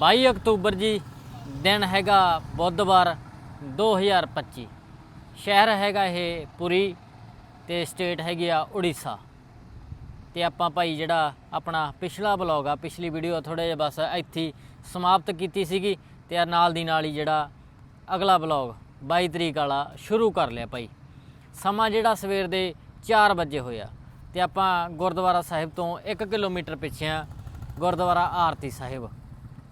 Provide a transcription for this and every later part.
22 October ਜੀ, ਦਿਨ ਹੈਗਾ ਬੁੱਧਵਾਰ 2025 ਸ਼ਹਿਰ ਹੈਗਾ ਇਹ ਪੁਰੀ ਤੇ ਸਟੇਟ ਹੈਗੀ ਆ ਉੜੀਸਾ। ਤੇ ਆਪਾਂ ਭਾਈ ਜਿਹੜਾ ਆਪਣਾ ਪਿਛਲਾ ਬਲੌਗ ਆ, ਪਿਛਲੀ ਵੀਡੀਓ ਥੋੜਾ ਜਿਹਾ ਬਸ ਇੱਥੇ ਸਮਾਪਤ ਕੀਤੀ ਸੀਗੀ ਤੇ ਨਾਲ ਦੀ ਨਾਲ ਹੀ ਜਿਹੜਾ ਅਗਲਾ ਬਲੌਗ 22 ਤਰੀਕ ਵਾਲਾ ਸ਼ੁਰੂ ਕਰ ਲਿਆ ਭਾਈ। ਸਮਾਂ ਜਿਹੜਾ ਸਵੇਰ ਦੇ 4 ਵਜੇ ਹੋਇਆ ਤੇ ਆਪਾਂ ਗੁਰਦੁਆਰਾ ਸਾਹਿਬ ਤੋਂ 1 ਕਿਲੋਮੀਟਰ ਪਿੱਛੇ ਆ, ਗੁਰਦੁਆਰਾ ਆਰਤੀ ਸਾਹਿਬ।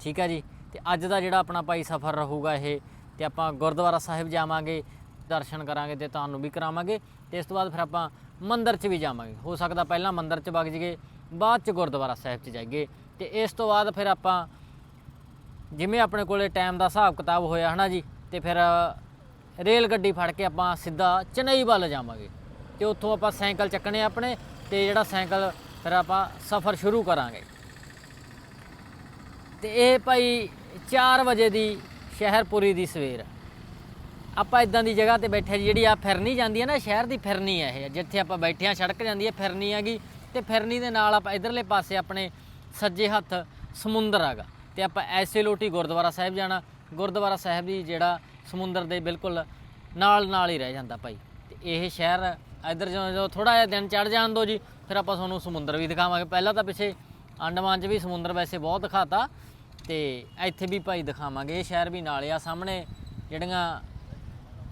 ਠੀਕ ਹੈ ਜੀ? ਤੇ ਅੱਜ ਦਾ ਜਿਹੜਾ ਆਪਣਾ ਭਾਈ ਸਫ਼ਰ ਰਹੂਗਾ ਇਹ, ਤੇ ਆਪਾਂ ਗੁਰਦੁਆਰਾ ਸਾਹਿਬ ਜਾਵਾਂਗੇ, ਦਰਸ਼ਨ ਕਰਾਂਗੇ ਤੇ ਤੁਹਾਨੂੰ ਵੀ ਕਰਾਵਾਂਗੇ, ਤੇ ਇਸ ਤੋਂ ਬਾਅਦ ਫਿਰ ਆਪਾਂ ਮੰਦਿਰ 'ਚ ਵੀ ਜਾਵਾਂਗੇ। ਹੋ ਸਕਦਾ ਪਹਿਲਾਂ ਮੰਦਿਰ 'ਚ ਵਗ ਜੀਏ ਬਾਅਦ 'ਚ ਗੁਰਦੁਆਰਾ ਸਾਹਿਬ 'ਚ ਜਾਈਏ। ਤੇ ਇਸ ਤੋਂ ਬਾਅਦ ਫਿਰ ਆਪਾਂ ਜਿਵੇਂ ਆਪਣੇ ਕੋਲੇ ਟਾਈਮ ਦਾ ਹਿਸਾਬ ਕਿਤਾਬ ਹੋਇਆ, ਹਨਾ ਜੀ? ਤੇ ਫਿਰ ਰੇਲ ਗੱਡੀ ਫੜ ਕੇ ਆਪਾਂ ਸਿੱਧਾ ਚੇਨਈ ਵੱਲ ਜਾਵਾਂਗੇ। ਤੇ ਉੱਥੋਂ ਆਪਾਂ ਸਾਈਕਲ ਚੱਕਣੇ ਆਪਣੇ, ਤੇ ਜਿਹੜਾ ਸਾਈਕਲ ਫਿਰ ਆਪਾਂ ਸਫ਼ਰ ਸ਼ੁਰੂ ਕਰਾਂਗੇ। ਤੇ ਇਹ ਭਾਈ 4 ਵਜੇ ਦੀ ਸ਼ਹਿਰਪੁਰੀ ਦੀ ਸਵੇਰ। ਆਪਾਂ ਇਦਾਂ ਦੀ ਜਗ੍ਹਾ ਤੇ ਬੈਠੇ ਜੀ, ਜਿਹੜੀ ਆ ਫਿਰਨੀ ਜਾਂਦੀ ਹੈ ਨਾ ਸ਼ਹਿਰ ਦੀ ਫਿਰਨੀ ਹੈ ਇਹ। ਜਿੱਥੇ ਆਪਾਂ ਬੈਠੇ ਆ ਸੜਕ ਜਾਂਦੀ ਹੈ ਫਿਰਨੀ ਹੈਗੀ। ਤੇ ਫਿਰਨੀ ਦੇ ਨਾਲ ਆਪਾਂ ਇਧਰਲੇ ਪਾਸੇ ਆਪਣੇ ਸੱਜੇ ਹੱਥ ਸਮੁੰਦਰ ਹੈਗਾ। ਤੇ ਆਪਾਂ ਐਸੇ ਲੋਟੀ ਗੁਰਦੁਆਰਾ ਸਾਹਿਬ ਜਾਣਾ। ਗੁਰਦੁਆਰਾ ਸਾਹਿਬ ਦੀ ਜਿਹੜਾ ਸਮੁੰਦਰ ਦੇ ਬਿਲਕੁਲ ਨਾਲ ਨਾਲ ਹੀ ਰਹਿ ਜਾਂਦਾ ਭਾਈ। ਤੇ ਇਹ ਸ਼ਹਿਰ ਇਧਰ ਜਦੋਂ ਜਦੋਂ ਥੋੜਾ ਜਿਹਾ ਦਿਨ ਚੜ ਜਾਣ ਦੋ ਜੀ ਫਿਰ ਆਪਾਂ ਤੁਹਾਨੂੰ ਸਮੁੰਦਰ ਵੀ ਦਿਖਾਵਾਂਗੇ। ਪਹਿਲਾਂ ਤਾਂ ਪਿੱਛੇ ਅੰਡਮਾਨ 'ਚ ਵੀ ਸਮੁੰਦਰ ਵੈਸੇ ਬਹੁਤ ਦਿਖਾਤਾ ਤੇ ਇੱਥੇ ਵੀ ਭਾਈ ਦਿਖਾਵਾਂਗੇ। ਇਹ ਸ਼ਹਿਰ ਵੀ ਨਾਲੇ ਆ ਸਾਹਮਣੇ, ਜਿਹੜੀਆਂ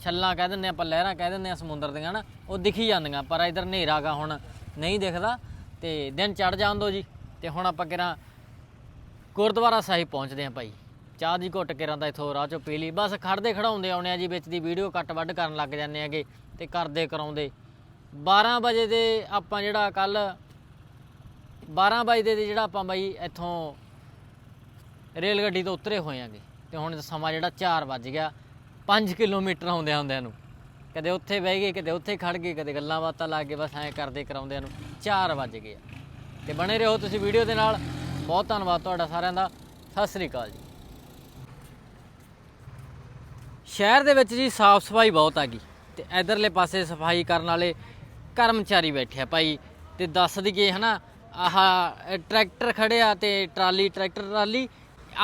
ਛੱਲਾਂ ਕਹਿ ਦਿੰਦੇ ਆਪਾਂ ਲਹਿਰਾਂ ਕਹਿ ਦਿੰਦੇ ਆ ਸਮੁੰਦਰ ਦੀਆਂ ਨਾ, ਉਹ ਦਿਖੀ ਜਾਂਦੀਆਂ, ਪਰ ਇਧਰ ਹਨੇਰਾ ਗਾ ਹੁਣ ਨਹੀਂ ਦਿਖਦਾ। ਤੇ ਦਿਨ ਚੜ ਜਾਣ ਦੋ ਜੀ, ਤੇ ਹੁਣ ਆਪਾਂ ਕਿਰਾਂ ਗੁਰਦੁਆਰਾ ਸਾਹਿਬ ਪਹੁੰਚਦੇ ਆ ਭਾਈ। ਚਾਹ ਦੀ ਘੁੱਟ ਕਿਰਾਂ ਦਾ ਇਥੋਂ ਰਾਹ ਚੋਂ ਪੀ ਲਈ। ਬਸ ਖੜਦੇ ਖੜਾਉਂਦੇ ਆਉਣੇ ਆ ਜੀ, ਵਿੱਚ ਦੀ ਵੀਡੀਓ ਕੱਟ ਵੱਢ ਕਰਨ ਲੱਗ ਜਾਂਦੇ ਆਗੇ ਤੇ ਕਰਦੇ ਕਰਾਉਂਦੇ। 12 ਵਜੇ ਦੇ ਆਪਾਂ ਜਿਹੜਾ ਕੱਲ 12 ਵਜੇ ਦੇ ਜਿਹੜਾ ਆਪਾਂ ਬਾਈ ਇੱਥੋਂ ਰੇਲ ਗੱਡੀ ਤੋਂ ਉਤਰੇ ਹੋਏ ਆਂਗੇ, ਤੇ ਹੁਣ ਸਮਾਂ ਜਿਹੜਾ 4 ਵੱਜ ਗਿਆ 5 ਕਿਲੋਮੀਟਰ ਆਉਂਦੇ ਆਉਂਦਿਆਂ ਨੂੰ। ਕਦੇ ਉੱਥੇ ਬਹਿ ਗਏ, ਕਦੇ ਉੱਥੇ ਖੜ ਗਏ, ਕਦੇ ਗੱਲਾਂ ਬਾਤਾਂ ਲੱਗ ਗਏ ਬਸ ਐਂ ਕਰਦੇ ਕਰਾਉਂਦਿਆਂ ਨੂੰ 4 ਵੱਜ ਗਏ ਆ। ਤੇ ਬਣੇ ਰਹੋ ਤੁਸੀਂ ਵੀਡੀਓ ਦੇ ਨਾਲ। ਬਹੁਤ ਧੰਨਵਾਦ ਤੁਹਾਡਾ ਸਾਰਿਆਂ ਦਾ। ਸਤਿ ਸ੍ਰੀ ਅਕਾਲ ਜੀ। ਸ਼ਹਿਰ ਦੇ ਵਿੱਚ ਜੀ ਸਾਫ਼ ਸਫ਼ਾਈ ਬਹੁਤ ਆ ਗਈ, ਤੇ ਇਧਰਲੇ ਪਾਸੇ ਸਫ਼ਾਈ ਕਰਨ ਵਾਲੇ ਕਰਮਚਾਰੀ ਬੈਠੇ ਆ ਭਾਈ, ਤੇ ਦੱਸ ਦਈਏ ਹਨਾ ਆਹ ਟਰੈਕਟਰ ਖੜੇ ਆ ਤੇ ਟਰਾਲੀ, ਟਰੈਕਟਰ, ਟਰਾਲੀ।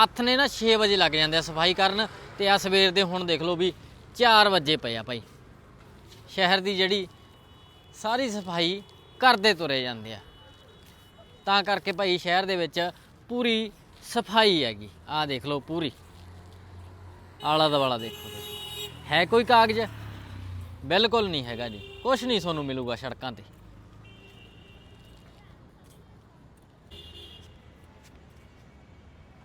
ਹੱਥ ਨੇ ਨਾ 6 ਵਜੇ ਲੱਗ ਜਾਂਦੇ ਆ ਸਫ਼ਾਈ ਕਰਨ ਤੇ ਆ ਸਵੇਰ ਦੇ ਹੁਣ ਦੇਖ ਲਓ ਵੀ 4 ਵਜੇ ਪਏ ਆ ਭਾਈ। ਸ਼ਹਿਰ ਦੀ ਜਿਹੜੀ ਸਾਰੀ ਸਫ਼ਾਈ ਕਰਦੇ ਤੁਰੇ ਜਾਂਦੇ ਆ। ਤਾਂ ਕਰਕੇ ਭਾਈ ਸ਼ਹਿਰ ਦੇ ਵਿੱਚ ਪੂਰੀ ਸਫ਼ਾਈ ਹੈਗੀ। ਆਹ ਦੇਖ ਲਓ ਪੂਰੀ। ਆਲਾ ਦਵਾਲਾ ਦੇਖੋ ਤੁਸੀਂ। ਹੈ ਕੋਈ ਕਾਗਜ਼? ਬਿਲਕੁਲ ਨਹੀਂ ਹੈਗਾ ਜੀ। ਕੁਝ ਨਹੀਂ ਤੁਹਾਨੂੰ ਮਿਲੂਗਾ ਸੜਕਾਂ ਤੇ।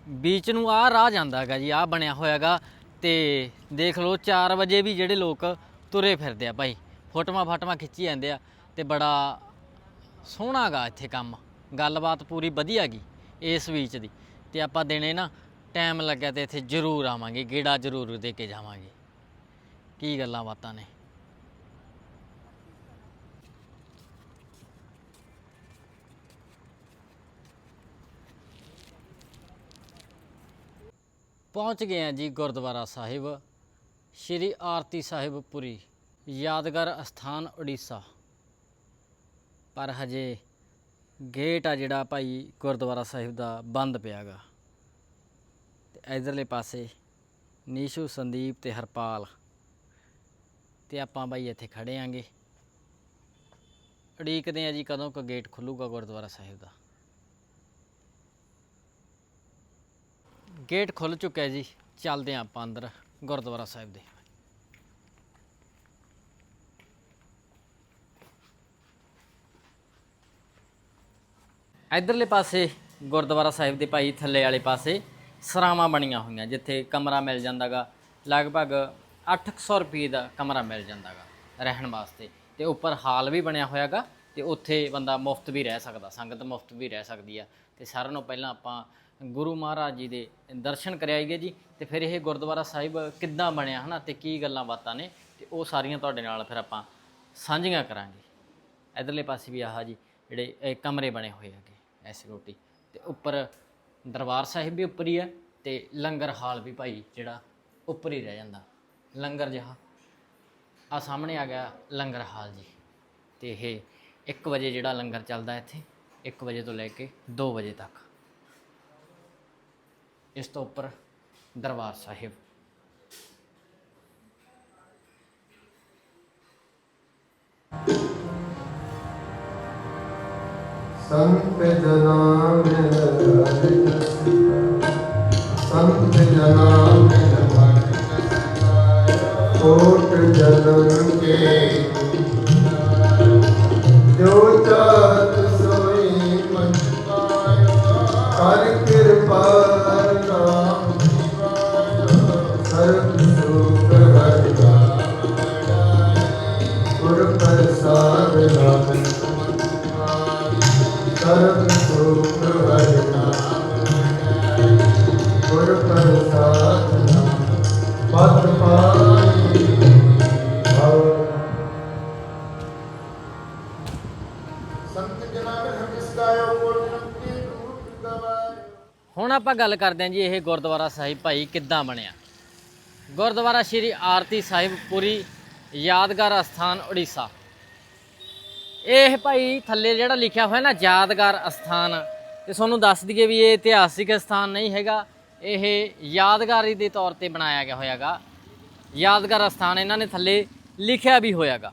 ਬੀਚ ਨੂੰ ਆਹ ਰਾਹ ਜਾਂਦਾ ਹੈਗਾ ਜੀ, ਆਹ ਬਣਿਆ ਹੋਇਆਗਾ ਤੇ ਦੇਖ ਲਓ 4 ਵਜੇ ਵੀ ਜਿਹੜੇ ਲੋਕ ਤੁਰੇ ਫਿਰਦੇ ਆ ਭਾਈ। ਫੋਟੋਆਂ ਫਾਟੋਆਂ ਖਿੱਚੀ ਜਾਂਦੇ ਆ ਤੇ ਬੜਾ ਸੋਹਣਾ ਗਾ ਇੱਥੇ ਕੰਮ। ਗੱਲਬਾਤ ਪੂਰੀ ਵਧੀਆ ਗਈ ਇਸ ਬੀਚ ਦੀ। ਤੇ ਆਪਾਂ ਦੇਣੇ ਨਾ ਟਾਈਮ ਲੱਗਿਆ ਤੇ ਇੱਥੇ ਜ਼ਰੂਰ ਆਵਾਂਗੇ, ਗੇੜਾ ਜ਼ਰੂਰ ਦੇ ਕੇ ਜਾਵਾਂਗੇ। ਕੀ ਗੱਲਾਂ ਬਾਤਾਂ ਨੇ। ਪਹੁੰਚ ਗਏ ਹਾਂ ਜੀ ਗੁਰਦੁਆਰਾ ਸਾਹਿਬ, ਸ਼੍ਰੀ ਆਰਤੀ ਸਾਹਿਬ ਪੁਰੀ, ਯਾਦਗਾਰ ਅਸਥਾਨ ਉੜੀਸਾ। ਪਰ ਹਜੇ ਗੇਟ ਆ ਜਿਹੜਾ ਭਾਈ ਗੁਰਦੁਆਰਾ ਸਾਹਿਬ ਦਾ ਬੰਦ ਪਿਆਗਾ। ਤੇ ਇਧਰਲੇ ਪਾਸੇ ਨੀਸ਼ੂ, ਸੰਦੀਪ ਤੇ ਹਰਪਾਲ। ਤੇ ਆਪਾਂ ਬਾਈ ਇੱਥੇ ਖੜੇ ਆਂਗੇ। ਉਡੀਕਦੇ ਆ ਜੀ ਕਦੋਂ ਕ ਗੇਟ ਖੁੱਲੂਗਾ ਗੁਰਦੁਆਰਾ ਸਾਹਿਬ ਦਾ। ਗੇਟ ਖੁੱਲ ਚੁੱਕਾ ਹੈ ਜੀ। ਚੱਲਦੇ ਹਾਂ ਆਪਾਂ ਅੰਦਰ, ਗੁਰਦੁਆਰਾ ਸਾਹਿਬ ਦੇ। ਇਧਰਲੇ ਪਾਸੇ ਗੁਰਦੁਆਰਾ ਸਾਹਿਬ ਦੇ ਭਾਈ ਥੱਲੇ ਵਾਲੇ ਪਾਸੇ ਸਰਾਵਾਂ ਬਣੀਆਂ ਹੋਈਆਂ, ਜਿੱਥੇ ਕਮਰਾ ਮਿਲ ਜਾਂਦਾਗਾ। ਲਗਭਗ 800 ਰੁਪਏ ਦਾ ਕਮਰਾ ਮਿਲ ਜਾਂਦਾਗਾ ਰਹਿਣ ਵਾਸਤੇ। ਤੇ ਉੱਪਰ ਹਾਲ ਵੀ ਬਣਿਆ ਹੋਇਆਗਾ, ਤੇ ਉੱਥੇ ਬੰਦਾ ਮੁਫਤ ਵੀ ਰਹਿ ਸਕਦਾ, ਸੰਗਤ ਮੁਫਤ ਵੀ ਰਹਿ ਸਕਦੀ ਆ। ਤੇ ਸਾਰਿਆਂ ਨੂੰ ਪਹਿਲਾਂ ਆਪਾਂ ਗੁਰੂ ਮਹਾਰਾਜ ਜੀ ਦੇ ਦਰਸ਼ਨ ਕਰਾਈਏ ਜੀ, ਤੇ ਫਿਰ ਇਹ ਗੁਰਦੁਆਰਾ ਸਾਹਿਬ ਕਿੱਦਾਂ ਬਣਿਆ, ਹਨਾ, ਤੇ ਕੀ ਗੱਲਾਂ ਬਾਤਾਂ ਨੇ, ਤੇ ਉਹ ਸਾਰੀਆਂ ਤੁਹਾਡੇ ਨਾਲ ਫਿਰ ਆਪਾਂ ਸਾਂਝੀਆਂ ਕਰਾਂਗੇ। ਇਧਰਲੇ ਪਾਸੇ ਵੀ ਆਹ ਜੀ ਜਿਹੜੇ ਕਮਰੇ ਬਣੇ ਹੋਏ ਹੈਗੇ, ਐਸੀ ਰੋਟੀ, ਤੇ ਉੱਪਰ ਦਰਬਾਰ ਸਾਹਿਬ ਵੀ ਉੱਪਰ ਹੀ ਹੈ ਤੇ ਲੰਗਰ ਹਾਲ ਵੀ ਭਾਈ ਜਿਹੜਾ ਉੱਪਰ ਹੀ ਰਹਿ ਜਾਂਦਾ, ਲੰਗਰ ਜਿਹਾ। ਆ ਸਾਹਮਣੇ ਆ ਗਿਆ ਲੰਗਰ ਹਾਲ ਜੀ, ਤੇ ਇਹ 1 ਵਜੇ ਜਿਹੜਾ ਲੰਗਰ ਚੱਲਦਾ ਇੱਥੇ 1 ਵਜੇ ਤੋਂ ਲੈ ਕੇ 2 ਵਜੇ ਤੱਕ। ਇਸ ਤੋਂ ਉੱਪਰ ਦਰਬਾਰ ਸਾਹਿਬ ਸੰਤ ਜਨਾਂ ਮਿਲ ਸੰਤ ਜਨਾਂ ਮਿਲ ਕੋਟ ਜਨਮ ਕੇ ਗੱਲ ਕਰਦੇ ਹਾਂ ਜੀ, ਇਹ ਗੁਰਦੁਆਰਾ ਸਾਹਿਬ ਭਾਈ ਕਿੱਦਾਂ ਬਣਿਆ? ਗੁਰਦੁਆਰਾ ਸ਼੍ਰੀ ਆਰਤੀ ਸਾਹਿਬ, ਪੁਰੀ ਯਾਦਗਾਰ ਅਸਥਾਨ ਉੜੀਸਾ। ਇਹ ਭਾਈ ਥੱਲੇ ਜਿਹੜਾ ਲਿਖਿਆ ਹੋਇਆ ਨਾ, ਯਾਦਗਾਰ ਅਸਥਾਨ, ਤੇ ਤੁਹਾਨੂੰ ਦੱਸ ਦਈਏ ਵੀ ਇਹ ਇਤਿਹਾਸਿਕ ਸਥਾਨ ਨਹੀਂ ਹੈਗਾ। ਇਹ ਯਾਦਗਾਰੀ ਦੇ ਤੌਰ ਤੇ ਬਣਾਇਆ ਗਿਆ ਹੋਇਆਗਾ। ਯਾਦਗਾਰ ਅਸਥਾਨ ਇਹਨਾਂ ਨੇ ਥੱਲੇ ਲਿਖਿਆ ਵੀ ਹੋਇਆਗਾ।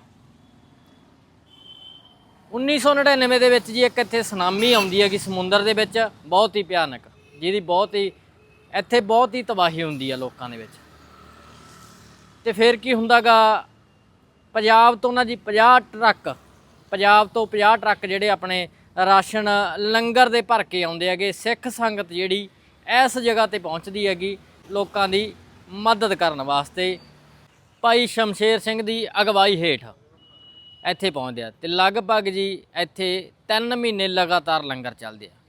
1999 ਦੇ ਵਿੱਚ ਜੀ ਇੱਕ ਇੱਥੇ ਸੁਨਾਮੀ ਆਉਂਦੀ ਹੈਗੀ ਸਮੁੰਦਰ ਦੇ ਵਿੱਚ, ਬਹੁਤ ਹੀ ਭਿਆਨਕ। ਜਿਹਦੀ ਬਹੁਤ ਹੀ, ਇੱਥੇ ਬਹੁਤ ਹੀ ਤਬਾਹੀ ਹੁੰਦੀ ਆ ਲੋਕਾਂ ਦੇ ਵਿੱਚ। ਤੇ ਫਿਰ ਕੀ ਹੁੰਦਾਗਾ, ਪੰਜਾਬ ਤੋਂ ਨਾ ਜੀ 50 ਟਰੱਕ, ਪੰਜਾਬ ਤੋਂ 50 ਟਰੱਕ ਜਿਹੜੇ ਆਪਣੇ ਰਾਸ਼ਨ ਲੰਗਰ ਦੇ ਭਰ ਕੇ ਆਉਂਦੇ ਹੈਗੇ, ਸਿੱਖ ਸੰਗਤ ਜਿਹੜੀ ਇਸ ਜਗ੍ਹਾ ਤੇ ਪਹੁੰਚਦੀ ਹੈਗੀ ਲੋਕਾਂ ਦੀ ਮਦਦ ਕਰਨ ਵਾਸਤੇ। ਭਾਈ ਸ਼ਮਸ਼ੇਰ ਸਿੰਘ ਦੀ ਅਗਵਾਈ ਹੇਠ ਇੱਥੇ ਪਹੁੰਚਦੇ ਆ ਤੇ ਲਗਭਗ ਜੀ ਇੱਥੇ 3 ਮਹੀਨੇ ਲਗਾਤਾਰ ਲੰਗਰ ਚੱਲਦੇ ਆ।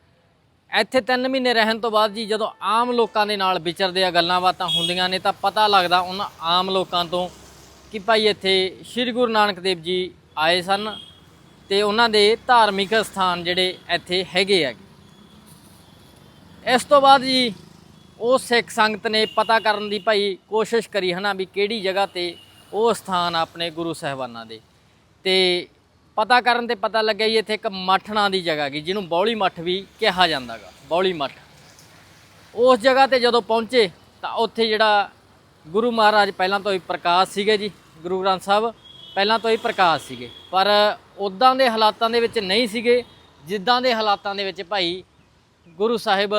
ਇੱਥੇ 3 ਮਹੀਨੇ ਰਹਿਣ ਤੋਂ ਬਾਅਦ ਜੀ ਜਦੋਂ ਆਮ ਲੋਕਾਂ ਦੇ ਨਾਲ ਵਿਚਰਦੇ ਆ ਗੱਲਾਂ ਬਾਤਾਂ ਹੁੰਦੀਆਂ ਨੇ ਤਾਂ ਪਤਾ ਲੱਗਦਾ ਉਹਨਾਂ ਆਮ ਲੋਕਾਂ ਤੋਂ ਕਿ ਭਾਈ ਇੱਥੇ ਸ੍ਰੀ ਗੁਰੂ ਨਾਨਕ ਦੇਵ ਜੀ ਆਏ ਸਨ ਤੇ ਉਹਨਾਂ ਦੇ ਧਾਰਮਿਕ ਸਥਾਨ ਜਿਹੜੇ ਇੱਥੇ ਹੈਗੇ ਆ। ਇਸ ਤੋਂ ਬਾਅਦ ਜੀ ਉਹ ਸਿੱਖ ਸੰਗਤ ਨੇ ਪਤਾ ਕਰਨ ਦੀ ਭਾਈ ਕੋਸ਼ਿਸ਼ ਕਰੀ ਹਨਾ ਵੀ ਕਿਹੜੀ ਜਗ੍ਹਾ ਤੇ ਉਹ ਸਥਾਨ ਆ ਆਪਣੇ ਗੁਰੂ ਸਾਹਿਬਾਨਾਂ ਦੇ। ਤੇ ਪਤਾ ਕਰਨ ਤੇ ਪਤਾ ਲੱਗਿਆ ਜੀ ਇੱਥੇ ਇੱਕ ਮੱਠ ਨਾਂ ਦੀ ਜਗ੍ਹਾ ਗਈ ਜਿਹਨੂੰ ਬੌਲੀ ਮੱਠ ਵੀ ਕਿਹਾ ਜਾਂਦਾਗਾ ਬੌਲੀ ਮੱਠ। ਉਸ ਜਗ੍ਹਾ ਤੇ ਜਦੋਂ ਪਹੁੰਚੇ ਤਾਂ ਉੱਥੇ ਜਿਹੜਾ ਗੁਰੂ ਮਹਾਰਾਜ ਪਹਿਲਾਂ ਤੋਂ ਹੀ ਪ੍ਰਕਾਸ਼ ਸੀਗੇ ਜੀ, ਗੁਰੂ ਗ੍ਰੰਥ ਸਾਹਿਬ ਪਹਿਲਾਂ ਤੋਂ ਹੀ ਪ੍ਰਕਾਸ਼ ਸੀਗੇ। ਪਰ ਉਦਾਂ ਦੇ ਹਾਲਾਤਾਂ ਦੇ ਵਿੱਚ ਨਹੀਂ ਸੀਗੇ, ਜਿੱਦਾਂ ਦੇ ਹਾਲਾਤਾਂ ਦੇ ਵਿੱਚ ਭਾਈ ਗੁਰੂ ਸਾਹਿਬ